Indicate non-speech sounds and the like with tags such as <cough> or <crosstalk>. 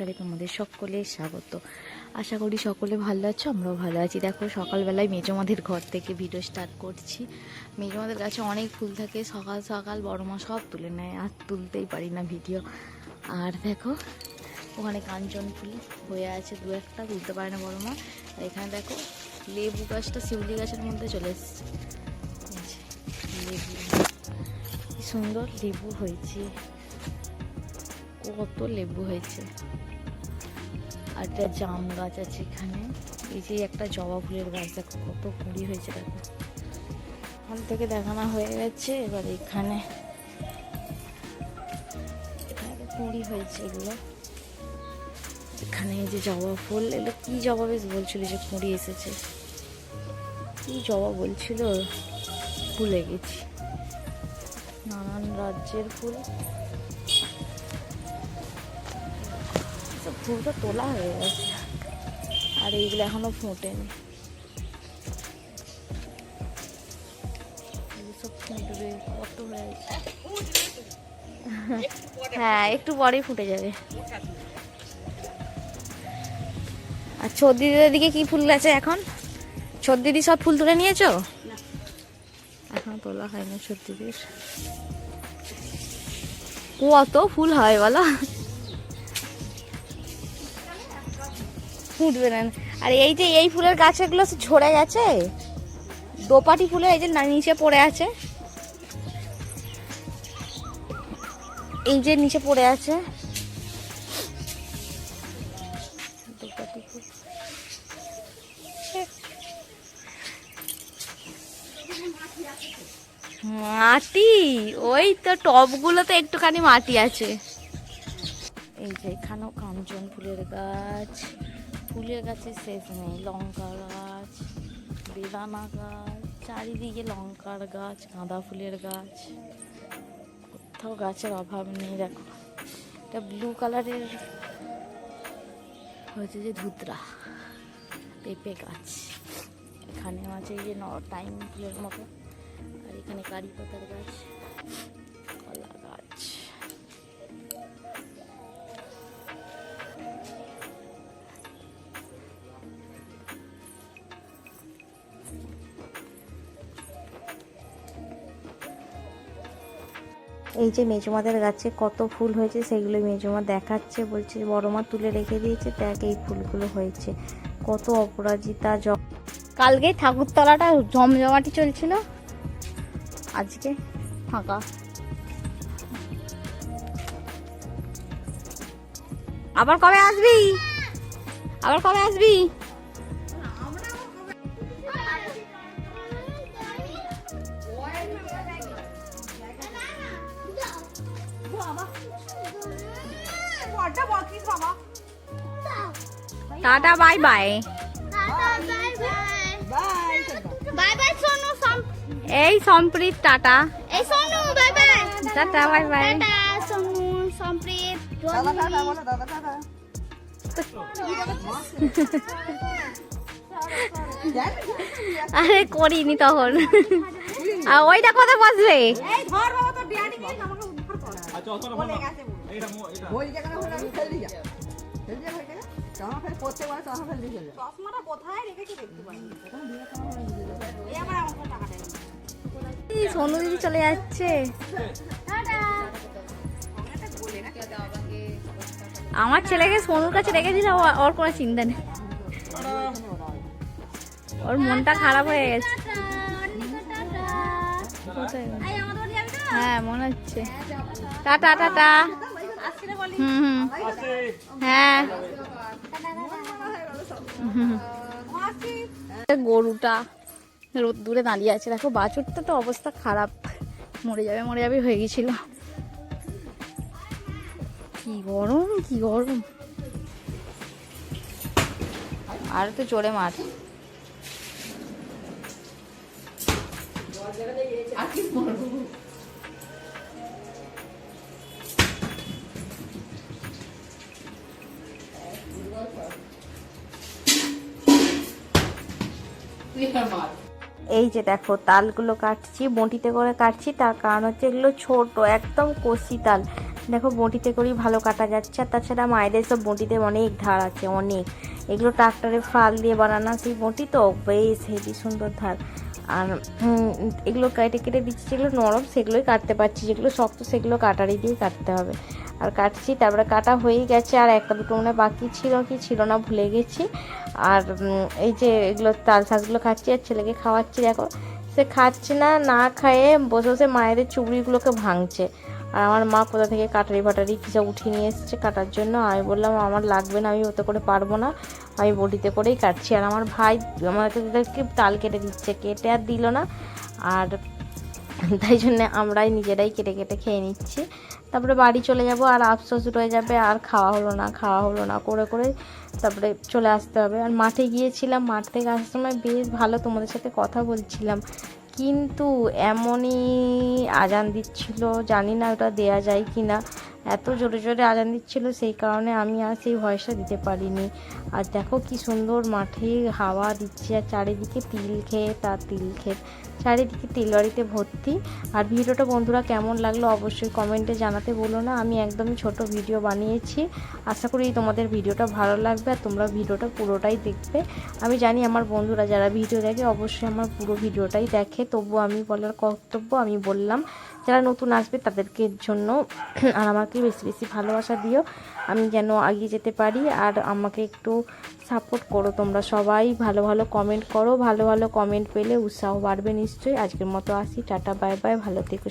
সংসারে তোমাদের সকলে স্বাগত। আশা করি সকলে ভালো আছো, আমরাও ভালো আছি। দেখো, সকালবেলায় মেজমাদের ঘর থেকে ভিডিও স্টার্ট করছি। মেজমাদের গাছে অনেক ফুল থাকে, সকাল সকাল বড় মা সব তুলে নেয়, আর তুলতেই পারি না ভিডিও। আর দেখো, ওখানে কাঞ্চন ফুল হয়ে আছে, দু একটা তুলতে পারে না বড় মা। এখানে দেখো, লেবু গাছটা শিউলি গাছের মধ্যে চলে এসছে। লেবু সুন্দর লেবু হয়েছে। কত লেবু হয়েছে। আর একটা জাম গাছ আছে এখানে। এই যে একটা জবা ফুলের গাছ, দেখো কত কুড়ি হয়েছে, দেখো। ওখান থেকে দেখানো হয়ে গেছে, এবার এখানে কুড়ি হয়েছে এগুলো। এখানে এই যে জবা ফুল এগুলো কি জবা বেশ বলছিল যে কুড়ি এসেছে। কি জবা বলছিল? ভুলে গেছি। নানান রাজ্যের ফুল। ফুলটা তোলা হয়ে গেছে। আর এইগুলো এখনও ফোটেনি। সব ফুটবে কত হয়ে হ্যাঁ একটু পরেই ফুটে যাবে। আর ছদ্দিদের দিকে কি ফুল আছে এখন? ছদ্দিদি সব ফুল তুলে নিয়েছো? এখন তোলা হয় না ছদ্দিদির কত ফুল হয় বলো? ফুটবে না। আর এই যে এই ফুলের গাছগুলো ঝরে গেছে, দোপাটি ফুলের এই যে নিচে পড়ে আছে। এই যে নিচে পড়ে আছে। মাটি? ওই তো টবগুলোতে একটুখানি মাটি আছে। এই যে এখানেও কাঞ্চন ফুলের গাছ। ফুলের গাছের শেষ নেই। লঙ্কা গাছ, বেদানা গাছ, চারিদিকে লঙ্কার গাছ, গাঁদা ফুলের গাছ। কোথাও গাছের অভাব নেই, দেখো। এটা ব্লু কালারের হয়েছে যে ধুতরা, পেঁপে গাছ। এখানেও আছে যে ন টাইম ফুলের মতো। আর এখানে কারি পাতার গাছ। এই যে মেজমাদের গাছে কত ফুল হয়েছে, সেগুলো মেজমা দেখাচ্ছে, বলছে বড় মা তুলে রেখে দিয়েছে, দেখ এই ফুলগুলো হয়েছে। কত অপরাজিতা, জ কালকে ঠাকুরতলাটা জমজমাটি চলছিল, আজকে ফাঁকা। আবার কবে আসবি? আবার কবে আসবি? Tata bye bye bye bye Sonu এই সম্প্রীত টাটা। এই Sonu bye bye tata bye bye tata Sonu Samprit আরে করিনি তখন। আর ওইটা কোথায় বসবে? আচ্ছা ওই যেখানে হলে আমি ফেল দিয়ে যা। ফেল দিয়ে ভাই কেন জামা ফেল? পরতে পারে জামা ফেল দিয়ে চলে যা এই সোনু দিদি চলে যাচ্ছে। আমার ছেলেকে সোনুর কাছে রেখে দিলে ও- ওর কোনো চিন্তা নেই। ওর মনটা খারাপ হয়ে গেছে। হ্যাঁ মনে হচ্ছে। Tata tata. হ্যাঁ। গরুটা রোদ দূরে দাঁড়িয়ে আছে। দেখো, বাছুরটা তো অবস্থা খারাপ। মরে যাবে মরে যাবে, হয়ে গেছিল। কি গরম কি গরম। আর তো জোরে মার। এই যে দেখো, তালগুলো কাটছি, বঁটিতে করে কাটছি, তার কারণ হচ্ছে এগুলো ছোট, একদম কষি তাল। দেখো বঁটিতে করেই ভালো কাটা যাচ্ছে। আর তাছাড়া মায়েদের সব বঁটিতে অনেক ধার আছে, অনেক। এগুলো ট্রাক্টরে ফাল দিয়ে বানানো সেই বঁটি তো? বেশ, হেবি সুন্দর ধার। আর এগুলো কেটে কেটে দিচ্ছি, যেগুলো নরম, সেগুলোই কাটতে পারছি। যেগুলো শক্ত, সেগুলো কাটারি দিয়ে কাটতে হবে। আর কাটছি, তারপরে কাটা হয়েই গেছে। আর একটা দুটো মনে বাকি ছিল কি? ছিল না, ভুলে গেছি। আর এই যে এগুলো তাল শাকগুলো খাচ্ছি আর ছেলেকে খাওয়াচ্ছি, দেখো। সে খাচ্ছে না না খায়ে বসে বসে মায়েদের চুবড়িগুলোকে ভাঙছে। আর আমার মা কোথা থেকে কাটারি ফাটারি কী সব উঠিয়ে নিয়ে এসেছে কাটার জন্য? আমি বললাম, আমার লাগবে না, আমি ওতে করে পারব না। আমি বটিতে করেই কাটছি। আর আমার ভাই আমাদেরকে তাল কেটে দিচ্ছে, কেটে আর দিল না। আর তাই জন্যে আমরাই নিজেরাই কেটে কেটে খেয়ে নিচ্ছি। তারপরে বাড়ি চলে যাব, আর আফসোস রয়ে যাবে, আর খাওয়া হলো না, খাওয়া হলো না, করে করে তারপরে চলে আসতে হবে। আর মাঠে গিয়েছিলাম, মাঠ থেকে আসার সময় বেশ ভালো তোমাদের সাথে কথা বলছিলাম। কিন্তু এমনই আজান দিচ্ছিল জানি না ওটা দেয়া যায় কি না এত জোরে জোরে আজান দিচ্ছিল, সেই কারণে আমি আর সেই ভয়েসটা দিতে পারিনি। আর দেখো কি সুন্দর মাঠে হাওয়া দিচ্ছে, আর চারিদিকে তিল ক্ষেত আর তিল ক্ষেত। চারিদিকে তিলবাড়িতে ভর্তি। আর ভিডিওটা বন্ধুরা কেমন লাগল অবশ্যই কমেন্টে জানাতে বলো না। আমি একদমই ছোট ভিডিও বানিয়েছি। আশা করি তোমাদের ভিডিওটা ভালো লাগবে আর তোমরা ভিডিওটা পুরোটাই দেখবে। আমি জানি আমার বন্ধুরা যারা ভিডিও দেখে অবশ্যই আমার পুরো ভিডিওটাই দেখে। তবু আমি বলার কর্তব্য আমি বললাম। যারা নতুন আসবে তাদেরকে জন্য <clears throat> আর আমাকে বেশি বেশি ভালোবাসা দিও। আমি যেন এগিয়ে যেতে পারি আর আমাকে একটু সাপোর্ট করো তোমরা সবাই। ভালো ভালো কমেন্ট করো, ভালো ভালো কমেন্ট পেলে উৎসাহ বাড়বে নিশ্চয়ই। আজকের মতো আসি, টাটা বাই বাই ভালো থেকো।